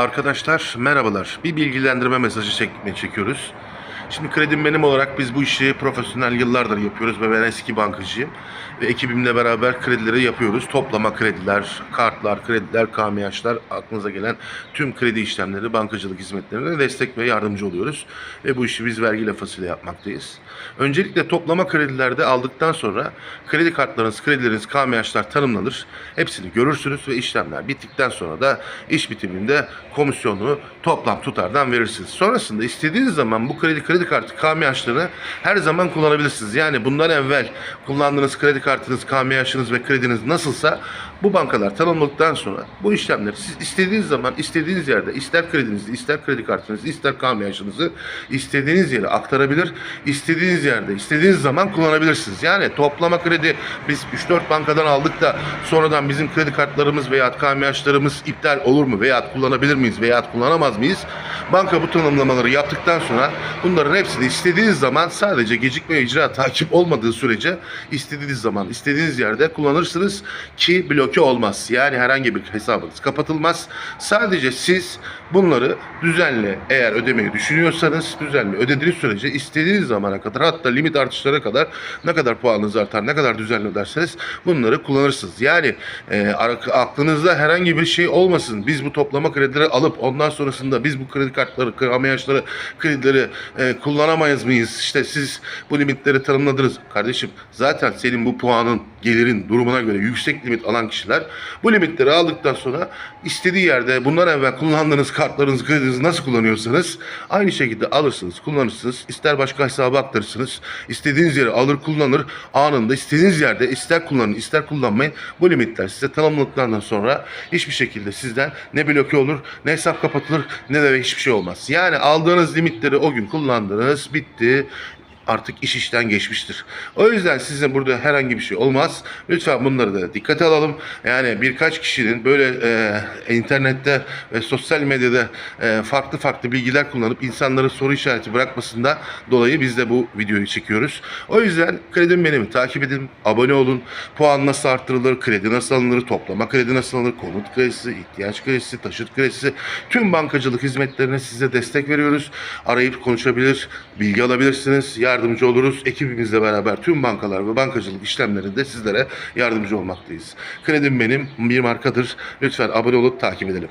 Arkadaşlar merhabalar. Bir bilgilendirme mesajı çekmeye çekiyoruz. Şimdi kredim benim olarak biz bu işi profesyonel yıllardır yapıyoruz ve ben eski bankacıyım. Ve ekibimle beraber kredileri yapıyoruz. Toplama krediler, kartlar, krediler, KMH'lar aklınıza gelen tüm kredi işlemleri, bankacılık hizmetlerine destek ve yardımcı oluyoruz. Ve bu işi biz vergi lafasıyla yapmaktayız. Öncelikle toplama kredilerde aldıktan sonra kredi kartlarınız, kredileriniz, KMH'lar tanımlanır. Hepsini görürsünüz ve işlemler bittikten sonra da iş bitiminde komisyonu toplam tutardan verirsiniz. Sonrasında istediğiniz zaman bu kredi kredi kartı KMH'larını her zaman kullanabilirsiniz. Yani bundan evvel kullandığınız kredi kartınız, KMH'ınız ve krediniz nasılsa bu bankalar tanımladıktan sonra bu işlemleri siz istediğiniz zaman istediğiniz yerde ister kredinizi, ister kredi kartınızı, ister KMH'ınızı istediğiniz yere aktarabilir. istediğiniz yerde, istediğiniz zaman kullanabilirsiniz. Yani toplama kredi biz 3-4 bankadan aldık da sonradan bizim kredi kartlarımız veya KMH'larımız iptal olur mu veya kullanabilir miyiz veya kullanamaz mıyız? Banka bu tanımlamaları yaptıktan sonra bunların hepsini istediğiniz zaman sadece gecikme icra takip olmadığı sürece istediğiniz zaman istediğiniz yerde kullanırsınız ki bloke olmaz. Yani herhangi bir hesabınız kapatılmaz. Sadece siz bunları düzenli eğer ödemeyi düşünüyorsanız düzenli ödediğiniz sürece istediğiniz zamana kadar hatta limit artışlara kadar ne kadar puanınız artar ne kadar düzenli öderseniz bunları kullanırsınız. Yani e, aklınızda herhangi bir şey olmasın. Biz bu toplama kredileri alıp ondan sonrasında biz bu kredi kartları, KMH'ları, kredileri e, kullanamayız mıyız? İşte siz bu limitleri tanımladınız. Kardeşim zaten senin bu puanın, gelirin durumuna göre yüksek limit alan kişiler bu limitleri aldıktan sonra istediği yerde bundan evvel kullandığınız kartlarınızı, kredinizi nasıl kullanıyorsanız aynı şekilde alırsınız, kullanırsınız. İster başka hesaba aktarırsınız. istediğiniz yere alır, kullanır. Anında istediğiniz yerde ister kullanın, ister kullanmayın. Bu limitler size tanımladıktan sonra hiçbir şekilde sizden ne bloke olur, ne hesap kapatılır, ne de hiçbir şey olmaz. Yani aldığınız limitleri o gün kullandınız, bitti artık iş işten geçmiştir. O yüzden size burada herhangi bir şey olmaz. Lütfen bunları da dikkate alalım. Yani birkaç kişinin böyle e, internette ve sosyal medyada e, farklı farklı bilgiler kullanıp insanları soru işareti bırakmasından dolayı biz de bu videoyu çekiyoruz. O yüzden kredim benim takip edin, abone olun. Puan nasıl arttırılır, kredi nasıl alınır, toplama kredi nasıl alınır, konut kredisi, ihtiyaç kredisi, taşıt kredisi tüm bankacılık hizmetlerine size destek veriyoruz. Arayıp konuşabilir, bilgi alabilirsiniz, yardımcı oluruz. Ekibimizle beraber tüm bankalar ve bankacılık işlemlerinde sizlere yardımcı olmaktayız. Kredim benim bir markadır. Lütfen abone olup takip edelim.